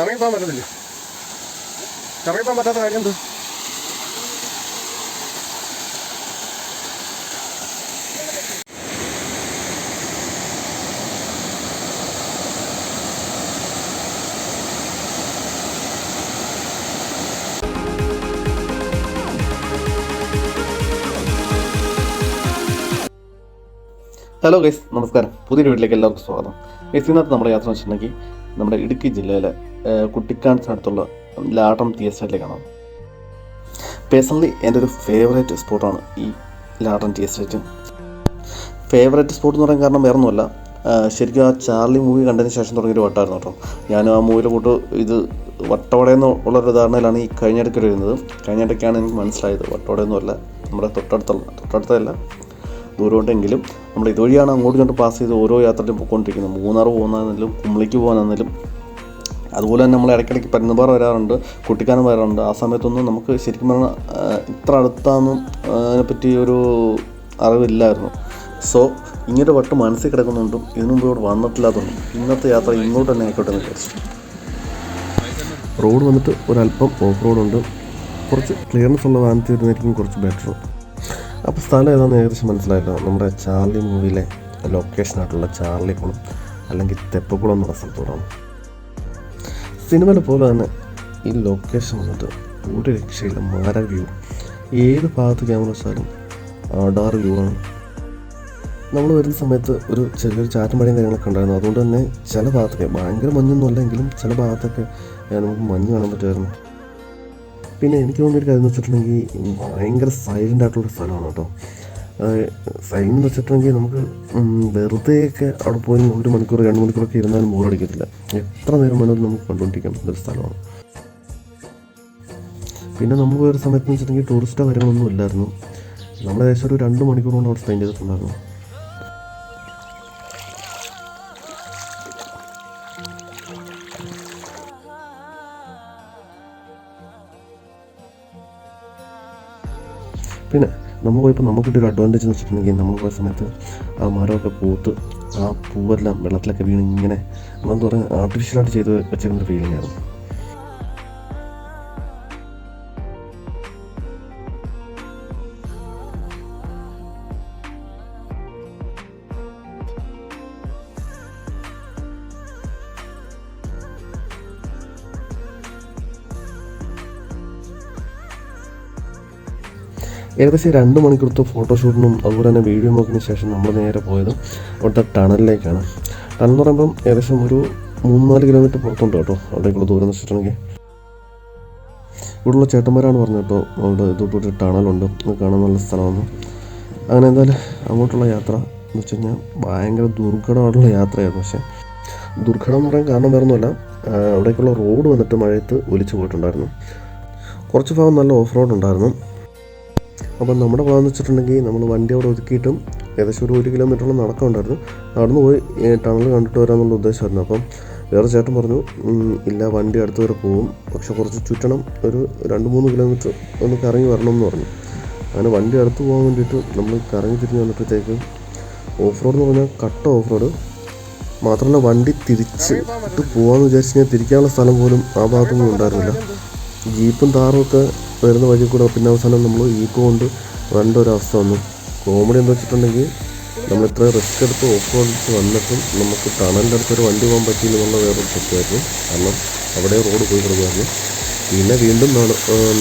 ഇറങ്ങിപ്പോകാൻ പറ്റത്തില്ല. ഇറങ്ങിപ്പോകാൻ പറ്റാത്ത കാര്യം എന്ത്? ഹലോ ഗൈസ് നമസ്കാരം. പുതിയൊരു വീട്ടിലേക്ക് എല്ലാവർക്കും സ്വാഗതം. ഗൈസ് ഇന്നത്തെ നമ്മുടെ യാത്ര വെച്ചിട്ടുണ്ടെങ്കിൽ നമ്മുടെ ഇടുക്കി ജില്ലയിലെ കുട്ടിക്കാനത്തിനടുത്തുള്ള ലാട്ടം കാണാം പേഴ്സണലി എന്റെ ഒരു ഫേവറേറ്റ് സ്പോട്ടാണ് ഈ Lattam tea estate favourite spot എന്ന് പറയാൻ കാരണം വേറെ ഒന്നുമല്ല ശരിക്കും ആ ചാർലി മൂവി കണ്ടതിന് ശേഷം തുടങ്ങിയൊരു വട്ടമായിരുന്നു കേട്ടോ. ഞാനും ആ മൂവിയിലെ കൂട്ട് ഇത് വട്ടവടയെന്ന് ഉള്ളൊരു ധാരണയിലാണ് ഈ കഴിഞ്ഞിടയ്ക്ക് വരുന്നത്. കഴിഞ്ഞിടയ്ക്കാണ് എനിക്ക് മനസ്സിലായത് വട്ടവടയൊന്നുമല്ല നമ്മുടെ തൊട്ടടുത്തുള്ള തൊട്ടടുത്തല്ല ദൂരമുണ്ടെങ്കിലും നമ്മൾ ഇതുവഴിയാണ് അങ്ങോട്ട് ഇങ്ങോട്ട് പാസ് ചെയ്ത് ഓരോ യാത്രയിലും പോയിക്കൊണ്ടിരിക്കുന്നത്. മൂന്നാർ പോകുന്നതെന്നാലും കുമ്പളിക്ക് പോകാനെന്നാലും അതുപോലെ തന്നെ നമ്മൾ ഇടയ്ക്കിടയ്ക്ക് പരുന്നുപാറ വരാറുണ്ട് കുട്ടിക്കാനം വരാറുണ്ട്. ആ സമയത്തൊന്നും നമുക്ക് ശരിക്കും പറഞ്ഞാൽ ഇത്ര അടുത്താണെന്നും അതിനെപ്പറ്റി ഒരു അറിവില്ലായിരുന്നു. സോ ഇങ്ങനെ വട്ടം മനസ്സിൽ കിടക്കുന്നുണ്ടും ഇതിനു മുമ്പ് ഇവിടെ വന്നിട്ടില്ലാത്തതുകൊണ്ടും ഇന്നത്തെ യാത്ര ഇങ്ങോട്ട് തന്നെ ആയിക്കോട്ടെ എന്ന് വിചാരിച്ചു. റോഡ് വന്നിട്ട് ഒരല്പം ഓഫ് റോഡുണ്ട് കുറച്ച് ക്ലിയർനെസ് ഉള്ള വാഹനത്തിൽ വരുന്നതായിരിക്കും കുറച്ച് ബെറ്റർ അപ്പോൾ സ്ഥലം ഏതാണെന്ന് ഏകദേശം മനസ്സിലായല്ലോ. നമ്മുടെ ചാർലി മൂവിയിലെ ലൊക്കേഷൻ ആയിട്ടുള്ള ചാർലി കുളം അല്ലെങ്കിൽ തെപ്പക്കുളം എന്നുള്ള സ്ഥലത്തോടാണ്. സിനിമയിലെ പോലെ തന്നെ ഈ ലൊക്കേഷൻ വന്നിട്ട് ഒരു രക്ഷയില്ല മാര വ്യൂ. ഏത് ഭാഗത്ത് ക്യാമറ വെച്ചാലും ആടാർ വ്യൂ ആണ്. നമ്മൾ വരുന്ന സമയത്ത് ഒരു ചെറിയൊരു ചാറ്റും മഴയും കാര്യങ്ങളൊക്കെ ഉണ്ടായിരുന്നു. അതുകൊണ്ട് തന്നെ ചില ഭാഗത്തൊക്കെ ഭയങ്കര മഞ്ഞൊന്നും അല്ലെങ്കിലും ചില ഭാഗത്തൊക്കെ നമുക്ക് മഞ്ഞ് കാണാൻ പറ്റുമായിരുന്നു. പിന്നെ എനിക്ക് തോന്നിയൊരു കാര്യം എന്ന് വെച്ചിട്ടുണ്ടെങ്കിൽ ഭയങ്കര സൈലന്റ് ആയിട്ടുള്ള സ്ഥലമാണ് കേട്ടോ. സൈലന്റ് എന്ന് വെച്ചിട്ടുണ്ടെങ്കിൽ നമുക്ക് വെറുതെ വെറുതെയൊക്കെ അവിടെ പോയി ഒരു മണിക്കൂർ രണ്ട് മണിക്കൂറൊക്കെ ഇരുന്നാലും ബോറടിക്കത്തില്ല എത്ര നേരം വേണമെങ്കിലും നമുക്ക് കണ്ടുകൊണ്ടിരിക്കാൻ പറ്റുന്ന സ്ഥലമാണ്. പിന്നെ നമ്മൾ പോയൊരു സമയത്ത് എന്ന് വെച്ചിട്ടുണ്ടെങ്കിൽ ടൂറിസ്റ്റോ കാര്യങ്ങളൊന്നും ഇല്ലായിരുന്നു. നമ്മൾ ഏകദേശം ഒരു രണ്ട് മണിക്കൂർ കൊണ്ട് അവിടെ സ്പെൻഡ് ചെയ്തിട്ടുണ്ടായിരുന്നു. പിന്നെ നമ്മൾ പോയപ്പോൾ നമുക്ക് കിട്ടിയൊരു അഡ്വാന്റേജ് എന്ന് വെച്ചിട്ടുണ്ടെങ്കിൽ നമ്മൾ പോയ സമയത്ത് ആ മരമൊക്കെ പൂത്ത് ആ പൂവെല്ലാം വെള്ളത്തിലൊക്കെ വീണ് ഇങ്ങനെ നമ്മളെന്താ പറയുക ആർട്ടിഫിഷ്യലായിട്ട് ചെയ്ത് വെച്ചിരുന്നൊരു ഫീലിംഗ് ആയിരുന്നു. ഏകദേശം രണ്ട് മണിക്കൂറത്തെ ഫോട്ടോഷൂട്ടിനും അതുപോലെ തന്നെ വീഡിയോ നോക്കിന് ശേഷം നമ്മൾ നേരെ പോയത് അവിടുത്തെ ടണലിലേക്കാണ്. ടണൽ എന്ന് പറയുമ്പം ഏകദേശം ഒരു മൂന്ന് നാല് കിലോമീറ്റർ പുറത്തുണ്ട് കേട്ടോ അവിടേക്കുള്ള ദൂരം എന്ന് വെച്ചിട്ടുണ്ടെങ്കിൽ ഇവിടെയുള്ള ചേട്ടന്മാരാണ് പറഞ്ഞത് കേട്ടോ അവിടെ ഇതോട്ടൊരു ടണലുണ്ട് കാണാൻ നല്ല സ്ഥലമാണ്. അങ്ങനെ എന്തായാലും അങ്ങോട്ടുള്ള യാത്ര എന്ന് വെച്ച് കഴിഞ്ഞാൽ ഭയങ്കര ദുർഘടമായിട്ടുള്ള യാത്രയായിരുന്നു. പക്ഷേ ദുർഘടം എന്ന് പറയാൻ കാരണം വേറൊന്നുമല്ല അവിടേക്കുള്ള റോഡ് വന്നിട്ട് മഴയത്ത് ഒലിച്ചു പോയിട്ടുണ്ടായിരുന്നു. കുറച്ച് ഭാഗം നല്ല ഓഫ് റോഡ് ഉണ്ടായിരുന്നു. അപ്പം നമ്മുടെ എന്ന് വെച്ചിട്ടുണ്ടെങ്കിൽ നമ്മൾ വണ്ടി അവിടെ ഒതുക്കിയിട്ടും ഏകദേശം ഒരു ഒരു കിലോമീറ്ററോളം നടക്കമുണ്ടായിരുന്നു നടന്നു പോയി ടണൽ കണ്ടിട്ട് വരാമെന്നുള്ള ഉദ്ദേശമായിരുന്നു. അപ്പം വേറെ ചേട്ടൻ പറഞ്ഞു ഇല്ല വണ്ടി അടുത്ത് വരെ പോകും പക്ഷെ കുറച്ച് ചുറ്റണം. ഒരു രണ്ട് മൂന്ന് കിലോമീറ്റർ ഒന്ന് കറങ്ങി വരണം എന്ന് പറഞ്ഞു. അങ്ങനെ വണ്ടി അടുത്ത് പോകാൻ വേണ്ടിയിട്ട് നമ്മൾ കറങ്ങി തിരിഞ്ഞ് വന്നപ്പോഴത്തേക്ക് ഓഫ് റോഡ് എന്ന് പറഞ്ഞാൽ കട്ട ഓഫ് റോഡ് മാത്രമല്ല വണ്ടി തിരിച്ച് ഇട്ട് പോകാമെന്ന് വിചാരിച്ചു കഴിഞ്ഞാൽ തിരിക്കാനുള്ള സ്ഥലം പോലും ആ ഭാഗത്തൊന്നും ഉണ്ടായിരുന്നില്ല. ജീപ്പും താറും ഒക്കെ വരുന്ന വഴി കൂടെ പിന്നെ അവസാനം നമ്മൾ ഈക്കോ കൊണ്ട് വരേണ്ട ഒരു അവസ്ഥ വന്നു. കോമഡി എന്ന് വെച്ചിട്ടുണ്ടെങ്കിൽ നമ്മൾ ഇത്ര റിസ്ക് എടുത്ത് ഓഫ് റോഡിച്ച് വന്നിട്ടും നമുക്ക് ടണലിന്റെ അടുത്തൊരു വണ്ടി പോകാൻ പറ്റിയില്ല എന്നുള്ള വേറൊരു സത്യമായിരുന്നു കാരണം അവിടെ റോഡ് പോയി കിടക്കുമായിരുന്നു പിന്നെ വീണ്ടും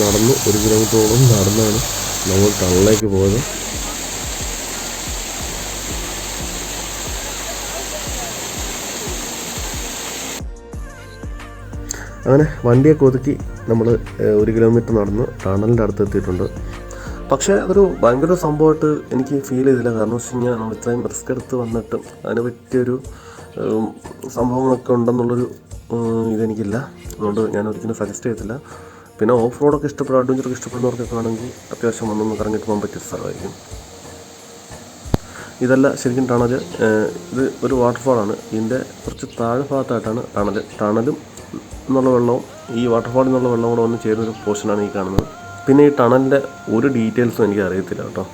നടന്ന് ഒരു കിലോമീറ്ററോളം നടന്നാണ് നമ്മൾ ടണലിലേക്ക് പോയത്. അങ്ങനെ വണ്ടിയൊക്കെ ഒതുക്കി നമ്മൾ ഒരു കിലോമീറ്റർ നടന്ന് ടണലിന്റെ അടുത്ത് എത്തിയിട്ടുണ്ട്. പക്ഷേ അതൊരു ഭയങ്കര സംഭവമായിട്ട് എനിക്ക് ഫീൽ ചെയ്തില്ല. കാരണം വെച്ച് കഴിഞ്ഞാൽ നമ്മൾ ഇത്രയും റിസ്ക് എടുത്ത് വന്നിട്ട് അതിനെ പറ്റിയൊരു സംഭവങ്ങളൊക്കെ ഉണ്ടെന്നുള്ളൊരു ഇതെനിക്കില്ല അതുകൊണ്ട് ഞാൻ ഒരിക്കലും സജസ്റ്റ് ചെയ്തില്ല പിന്നെ ഓഫ് റോഡൊക്കെ ഇഷ്ടപ്പെടും അഡ്വഞ്ചറൊക്കെ ഇഷ്ടപ്പെടുന്നവർക്കൊക്കെ ആണെങ്കിൽ അത്യാവശ്യം വന്നൊന്ന് കറങ്ങിയിട്ട് പോകാൻ പറ്റിയ സ്ഥലമായിരിക്കും. ഇതല്ല ശരിക്കും ടണൽ ഇത് ഒരു വാട്ടർഫാളാണ് ഇതിന്റെ കുറച്ച് താഴെ ഭാഗത്തായിട്ടാണ് ടണൽ ടണലും എന്നുള്ള വെള്ളവും ഈ വാട്ടർഫാളിൽ നിന്നുള്ള വെള്ളം കൂടെ വന്ന് ചേരുന്നൊരു പോർഷനാണ് ഈ കാണുന്നത്. പിന്നെ ഈ ടണലിന്റെ ഒരു ഡീറ്റെയിൽസും എനിക്ക് അറിയത്തില്ല കേട്ടോ.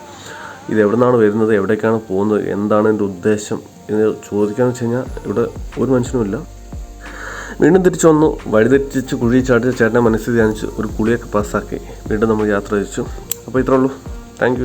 ഇത് എവിടെ നിന്നാണ് വരുന്നത് എവിടേക്കാണ് പോകുന്നത് എന്താണ് എന്റെ ഉദ്ദേശം എന്ന് ചോദിക്കാന്ന് വെച്ച് കഴിഞ്ഞാൽ ഇവിടെ ഒരു മനുഷ്യനുമില്ല വീണ്ടും തിരിച്ചു വന്നു. വഴിതെറ്റിച്ച് കുഴി ചാടിച്ച ചേട്ടനെ മനസ്സിൽ ധ്യാനിച്ച് ഒരു കുളിയൊക്കെ പാസ്സാക്കി. വീണ്ടും നമ്മൾ യാത്ര തിരിച്ചു. അപ്പോൾ ഇത്രേ ഉള്ളൂ. താങ്ക്